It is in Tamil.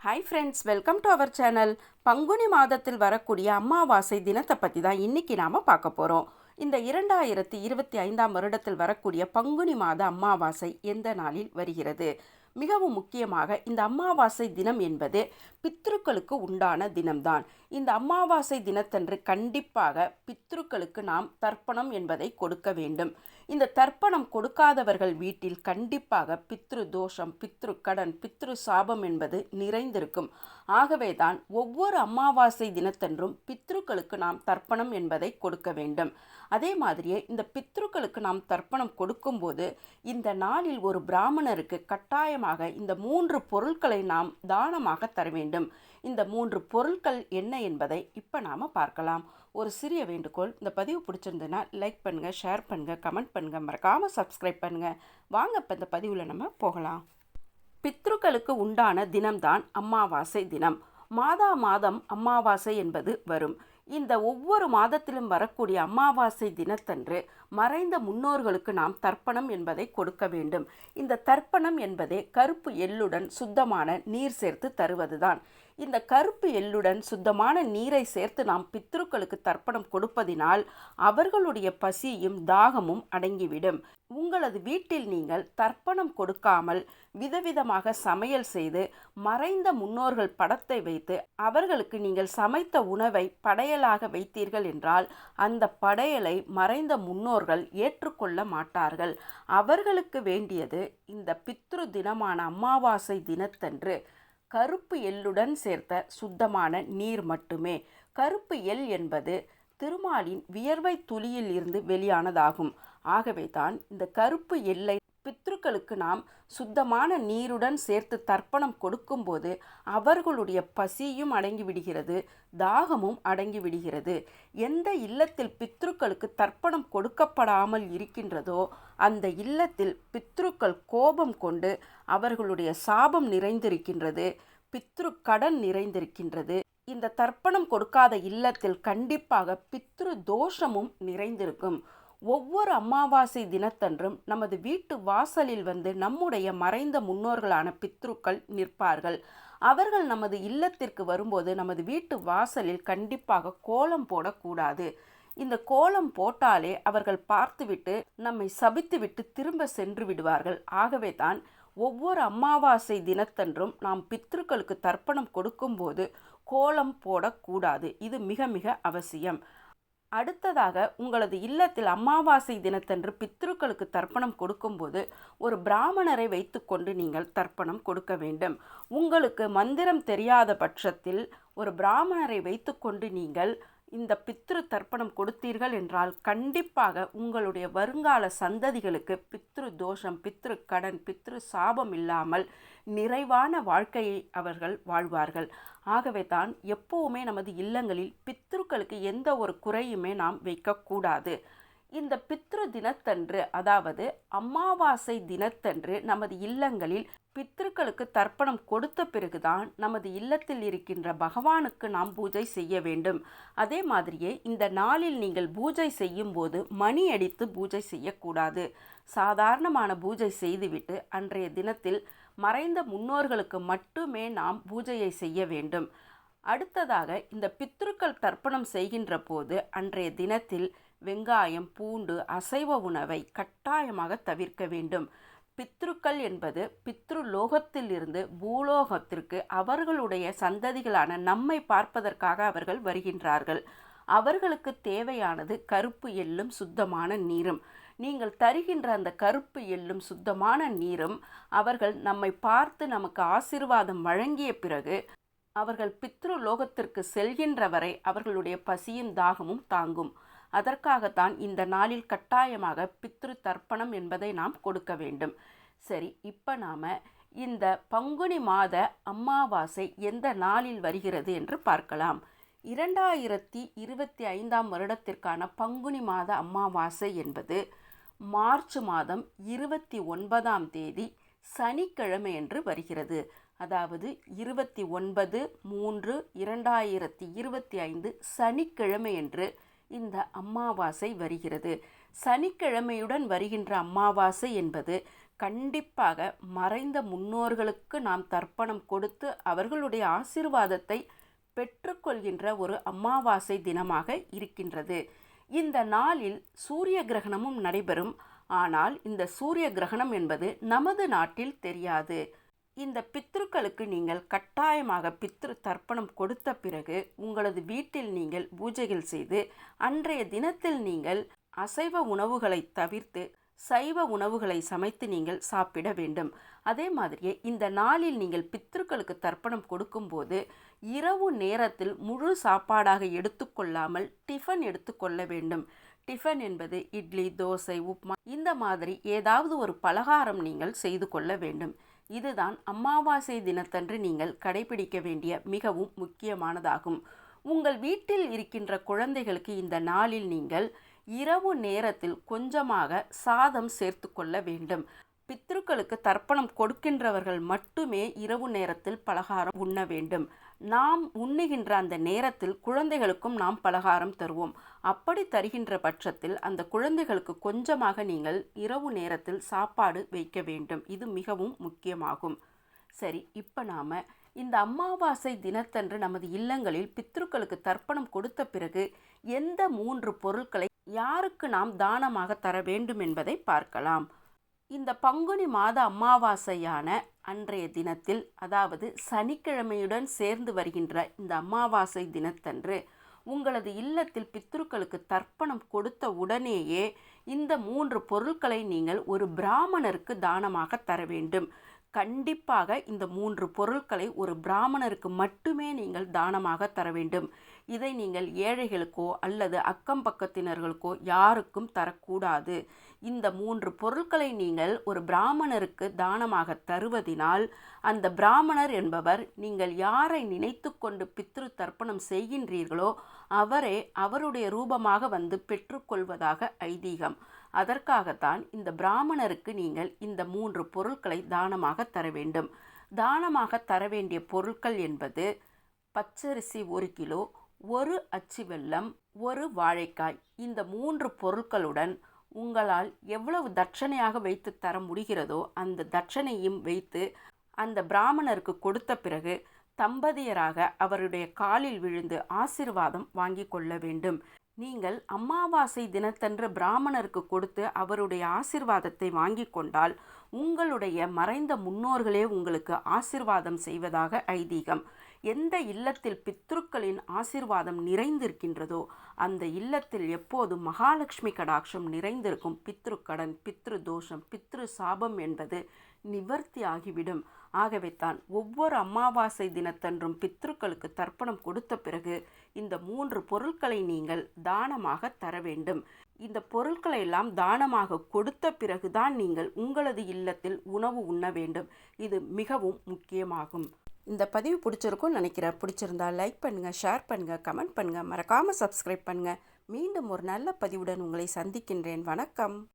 Hi friends welcome to our channel Panguni மாதத்தில் வரக்கூடிய அம்மாவாசை தினத்தை பற்றி தான் இன்றைக்கி நாம் பார்க்க போகிறோம் இந்த இரண்டாயிரத்தி இருபத்தி ஐந்தாம் வருடத்தில் வரக்கூடிய பங்குனி மாத அம்மாவாசை எந்த நாளில் வருகிறது? மிகவும் முக்கியமாக இந்த அமாவாசை தினம் என்பது பித்ருக்களுக்கு உண்டான தினம்தான். இந்த அமாவாசை தினத்தன்று கண்டிப்பாக பித்ருக்களுக்கு நாம் தர்ப்பணம் என்பதை கொடுக்க வேண்டும். இந்த தர்ப்பணம் கொடுக்காதவர்கள் வீட்டில் கண்டிப்பாக பித்ரு தோஷம் பித்ரு கடன் பித்ரு சாபம் என்பது நிறைந்திருக்கும். ஆகவே தான் ஒவ்வொரு அமாவாசை தினத்தன்றும் பித்ருக்களுக்கு நாம் தர்ப்பணம் என்பதை கொடுக்க வேண்டும். அதே மாதிரியே இந்த பித்ருக்களுக்கு நாம் தர்ப்பணம் கொடுக்கும்போது இந்த நாளில் ஒரு பிராமணருக்கு கட்டாயமாக இந்த மூன்று பொருட்களை நாம் தானமாக தர வேண்டும். இந்த மூன்று பொருட்கள் என்ன என்பதை இப்போ நாம் பார்க்கலாம். ஒரு சிறிய வேண்டுகோள் இந்த பதிவு பிடிச்சிருந்ததுன்னா லைக் பண்ணுங்கள் ஷேர் பண்ணுங்கள் கமெண்ட் பண்ணுங்கள் மறக்காமல் சப்ஸ்கிரைப் பண்ணுங்கள் வாங்க இப்போ இந்த பதிவில் நம்ம போகலாம். பித்ருக்களுக்கு உண்டான தினம்தான் அமாவாசை தினம். மாதா மாதம் அமாவாசை என்பது வரும். இந்த ஒவ்வொரு மாதத்திலும் வரக்கூடிய அமாவாசை தினத்தன்று மறைந்த முன்னோர்களுக்கு நாம் தர்ப்பணம் என்பதை கொடுக்க வேண்டும். இந்த தர்ப்பணம் என்பதே கருப்பு எள்ளுடன் சுத்தமான நீர் சேர்த்து தருவதுதான். இந்த கருப்பு எள்ளுடன் சுத்தமான நீரை சேர்த்து நாம் பித்ருக்களுக்கு தர்ப்பணம் கொடுப்பதினால் அவர்களுடைய பசியும் தாகமும் அடங்கிவிடும். உங்களது வீட்டில் நீங்கள் தர்ப்பணம் கொடுக்காமல் விதவிதமாக சமையல் செய்து மறைந்த முன்னோர்கள் படத்தை வைத்து அவர்களுக்கு நீங்கள் சமைத்த உணவை படையலாக வைத்தீர்கள் என்றால் அந்த படையலை மறைந்த முன்னோர்கள் ஏற்றுக்கொள்ள மாட்டார்கள். அவர்களுக்கு வேண்டியது இந்த பித்ரு தினமான அமாவாசை தினத்தன்று. கருப்பு எள்ளுடன் சேர்த்த சுத்தமான நீர் மட்டுமே. கருப்பு எள் என்பது திருமாலின் வியர்வை துளியில் இருந்து வெளியானதாகும். ஆகவே தான் இந்த கருப்பு எல்லை பித்ருக்களுக்கு நாம் சுத்தமான நீருடன் சேர்த்து தர்ப்பணம் கொடுக்கும்போது அவர்களுடைய பசியும் அடங்கிவிடுகிறது தாகமும் அடங்கிவிடுகிறது. எந்த இல்லத்தில் பித்ருக்களுக்கு தர்ப்பணம் கொடுக்கப்படாமல் இருக்கின்றதோ அந்த இல்லத்தில் பித்ருக்கள் கோபம் கொண்டு அவர்களுடைய சாபம் நிறைந்திருக்கின்றது பித்ரு கடன் நிறைந்திருக்கின்றது. இந்த தர்ப்பணம் கொடுக்காத இல்லத்தில் கண்டிப்பாக பித்ரு தோஷமும் நிறைந்திருக்கும். ஒவ்வொரு அமாவாசை தினத்தன்றும் நமது வீட்டு வாசலில் வந்து நம்முடைய மறைந்த முன்னோர்களான பித்ருக்கள் நிற்பார்கள். அவர்கள் நமது இல்லத்திற்கு வரும்போது நமது வீட்டு வாசலில் கண்டிப்பாக கோலம் போடக்கூடாது. இந்த கோலம் போட்டாலே அவர்கள் பார்த்துவிட்டு நம்மை சபித்துவிட்டு திரும்ப சென்று விடுவார்கள். ஆகவே தான் ஒவ்வொரு அமாவாசை தினத்தன்றும் நாம் பித்ருக்களுக்கு தர்ப்பணம் கொடுக்கும்போது கோலம் போடக்கூடாது. இது மிக மிக அவசியம். அடுத்ததாக உங்களது இல்லத்தில் அமாவாசை தினத்தன்று பித்ருக்களுக்கு தர்ப்பணம் கொடுக்கும்போது ஒரு பிராமணரை வைத்துக்கொண்டு நீங்கள் தர்ப்பணம் கொடுக்க வேண்டும். உங்களுக்கு மந்திரம் தெரியாத பட்சத்தில் ஒரு பிராமணரை வைத்துக்கொண்டு நீங்கள் இந்த பித்ரு தர்ப்பணம் கொடுத்தீர்கள் என்றால் கண்டிப்பாக உங்களுடைய வருங்கால சந்ததிகளுக்கு பித்ரு தோஷம் பித்ரு கடன் பித்ரு சாபம் இல்லாமல் நிறைவான வாழ்க்கையை அவர்கள் வாழ்வார்கள். ஆகவே தான் எப்போவுமே நமது இல்லங்களில் பித்ருக்களுக்கு எந்த ஒரு குறையுமே நாம் வைக்கக்கூடாது. இந்த பித்ரு தினத்தன்று அதாவது அமாவாசை தினத்தன்று நமது இல்லங்களில் பித்ருக்களுக்கு தர்ப்பணம் கொடுத்த பிறகுதான் நமது இல்லத்தில் இருக்கின்ற பகவானுக்கு நாம் பூஜை செய்ய வேண்டும். அதே மாதிரியே இந்த நாளில் நீங்கள் பூஜை செய்யும் போது மணி அடித்து பூஜை செய்யக்கூடாது. சாதாரணமான பூஜை செய்துவிட்டு அன்றைய தினத்தில் மறைந்த முன்னோர்களுக்கு மட்டுமே நாம் பூஜையை செய்ய வேண்டும். அடுத்ததாக இந்த பித்ருக்கள் தர்ப்பணம் செய்கின்ற போது அன்றைய தினத்தில் வெங்காயம் பூண்டு அசைவ உணவை கட்டாயமாக தவிர்க்க வேண்டும். பித்ருக்கள் என்பது பித்ரு லோகத்திலிருந்து பூலோகத்திற்கு அவர்களுடைய சந்ததிகளான நம்மை பார்ப்பதற்காக அவர்கள் வருகின்றார்கள். அவர்களுக்கு தேவையானது கருப்பு எள்ளும் சுத்தமான நீரும். நீங்கள் தருகின்ற அந்த கருப்பு எள்ளும் சுத்தமான நீரும் அவர்கள் நம்மை பார்த்து நமக்கு ஆசிர்வாதம் வழங்கிய பிறகு அவர்கள் பித்ரு லோகத்திற்கு செல்கின்ற வரை அவர்களுடைய பசியும் தாகமும் தாங்கும். அதற்காகத்தான் இந்த நாளில் கட்டாயமாக பித்ரு தர்ப்பணம் என்பதை நாம் கொடுக்க வேண்டும். சரி இப்போ நாம் இந்த பங்குனி மாத அமாவாசை எந்த நாளில் வருகிறது என்று பார்க்கலாம். இரண்டாயிரத்தி இருபத்தி ஐந்தாம் வருடத்திற்கான பங்குனி மாத அமாவாசை என்பது மார்ச் மாதம் இருபத்தி ஒன்பதாம் தேதி சனிக்கிழமை என்று வருகிறது. அதாவது இருபத்தி ஒன்பது மூன்று இரண்டாயிரத்தி இருபத்தி ஐந்து சனிக்கிழமை என்று இந்த அமாவாசை வருகிறது. சனிக்கிழமையுடன் வருகின்ற அமாவாசை என்பது கண்டிப்பாக மறைந்த முன்னோர்களுக்கு நாம் தர்ப்பணம் கொடுத்து அவர்களுடைய ஆசீர்வாதத்தை பெற்றுக்கொள்கின்ற ஒரு அமாவாசை தினமாக இருக்கின்றது. இந்த நாளில் சூரிய கிரகணமும் நடைபெறும். ஆனால் இந்த சூரிய கிரகணம் என்பது நமது நாட்டில் தெரியாது. இந்த பித்ருக்களுக்கு நீங்கள் கட்டாயமாக பித்ரு தர்ப்பணம் கொடுத்த பிறகு உங்களது வீட்டில் நீங்கள் பூஜைகள் செய்து அன்றைய தினத்தில் நீங்கள் அசைவ உணவுகளை தவிர்த்து சைவ உணவுகளை சமைத்து நீங்கள் சாப்பிட வேண்டும். அதே மாதிரியே இந்த நாளில் நீங்கள் பித்ருக்களுக்கு தர்ப்பணம் கொடுக்கும்போது இரவு நேரத்தில் முழு சாப்பாடாக எடுத்துக்கொள்ளாமல் டிஃபன் எடுத்துக்கொள்ள வேண்டும். டிஃபன் என்பது இட்லி தோசை உப்மா இந்த மாதிரி ஏதாவது ஒரு பலகாரம் நீங்கள் செய்து கொள்ள வேண்டும். இதுதான் அமாவாசை தினத்தன்று நீங்கள் கடைபிடிக்க வேண்டிய மிகவும் முக்கியமானதாகும். உங்கள் வீட்டில் இருக்கின்ற குழந்தைகளுக்கு இந்த நாளில் நீங்கள் இரவு நேரத்தில் கொஞ்சமாக சாதம் சேர்த்து கொள்ள வேண்டும். பித்ருக்களுக்கு தர்ப்பணம் கொடுக்கின்றவர்கள் மட்டுமே இரவு நேரத்தில் பலகாரம் உண்ண வேண்டும். நாம் உண்ணுகின்ற அந்த நேரத்தில் குழந்தைகளுக்கும் நாம் பலகாரம் தருவோம். அப்படி தருகின்ற பட்சத்தில் அந்த குழந்தைகளுக்கு கொஞ்சமாக நீங்கள் இரவு நேரத்தில் சாப்பாடு வைக்க வேண்டும். இது மிகவும் முக்கியமாகும். சரி இப்போ நாம் இந்த அமாவாசை தினத்தன்று நமது இல்லங்களில் பித்ருக்களுக்கு தர்ப்பணம் கொடுத்த பிறகு எந்த மூன்று பொருட்களை யாருக்கு நாம் தானமாக தர வேண்டும் என்பதை பார்க்கலாம். இந்த பங்குனி மாத அமாவாசையான அன்றைய தினத்தில் அதாவது சனிக்கிழமையுடன் சேர்ந்து வருகின்ற இந்த அமாவாசை தினத்தன்று உங்களது இல்லத்தில் பித்ருக்களுக்கு தர்ப்பணம் கொடுத்த உடனேயே இந்த மூன்று பொருட்களை நீங்கள் ஒரு பிராமணருக்கு தானமாக தர வேண்டும். கண்டிப்பாக இந்த மூன்று பொருட்களை ஒரு பிராமணருக்கு மட்டுமே நீங்கள் தானமாக தர வேண்டும். இதை நீங்கள் ஏழைகளுக்கோ அல்லது அக்கம் பக்கத்தினர்களுக்கோ யாருக்கும் தரக்கூடாது. இந்த மூன்று பொருட்களை நீங்கள் ஒரு பிராமணருக்கு தானமாக தருவதினால் அந்த பிராமணர் என்பவர் நீங்கள் யாரை நினைத்து கொண்டு பித்ரு தர்ப்பணம் செய்கின்றீர்களோ அவரே அவருடைய ரூபமாக வந்து பெற்றுக்கொள்வதாக ஐதீகம். அதற்காகத்தான் இந்த பிராமணருக்கு நீங்கள் இந்த மூன்று பொருட்களை தானமாக தர வேண்டும். தானமாக தர வேண்டிய பொருட்கள் என்பது பச்சரிசி ஒரு கிலோ ஒரு அச்சு வெல்லம் ஒரு வாழைக்காய் இந்த மூன்று பொருட்களுடன் உங்களால் எவ்வளவு தட்சணையாக வைத்து தர முடிகிறதோ அந்த தட்சணையும் வைத்து அந்த பிராமணருக்கு கொடுத்த பிறகு தம்பதியராக அவருடைய காலில் விழுந்து ஆசிர்வாதம் வாங்கி கொள்ள வேண்டும். நீங்கள் அமாவாசை தினத்தன்று பிராமணருக்கு கொடுத்து அவருடைய ஆசிர்வாதத்தை வாங்கி கொண்டால் உங்களுடைய மறைந்த முன்னோர்களே உங்களுக்கு ஆசிர்வாதம் செய்வதாக ஐதீகம். எந்த இல்லத்தில் பித்ருக்களின் ஆசிர்வாதம் நிறைந்திருக்கின்றதோ அந்த இல்லத்தில் எப்போது மகாலட்சுமி கடாட்சம் நிறைந்திருக்கும் பித்ரு கடன் பித்ரு தோஷம் பித்ரு சாபம் என்பது நிவர்த்தி ஆகிவிடும் ஆகவே தான் ஒவ்வொரு அமாவாசை தினத்தன்றும் பித்ருக்களுக்கு தர்ப்பணம் கொடுத்த பிறகு இந்த மூன்று பொருட்களை நீங்கள் தானமாக தர வேண்டும். இந்த பொருட்களை எல்லாம் தானமாக கொடுத்த பிறகுதான் நீங்கள் உங்களது இல்லத்தில் உணவு உண்ண வேண்டும். இது மிகவும் முக்கியமாகும். இந்த பதிவு பிடிச்சிருக்கும்னு நினைக்கிறேன். பிடிச்சிருந்தா லைக் பண்ணுங்கள் ஷேர் பண்ணுங்கள் கமெண்ட் பண்ணுங்கள் மறக்காமல் சப்ஸ்கிரைப் பண்ணுங்கள் மீண்டும் ஒரு நல்ல பதிவுடன் உங்களை சந்திக்கின்றேன். வணக்கம்.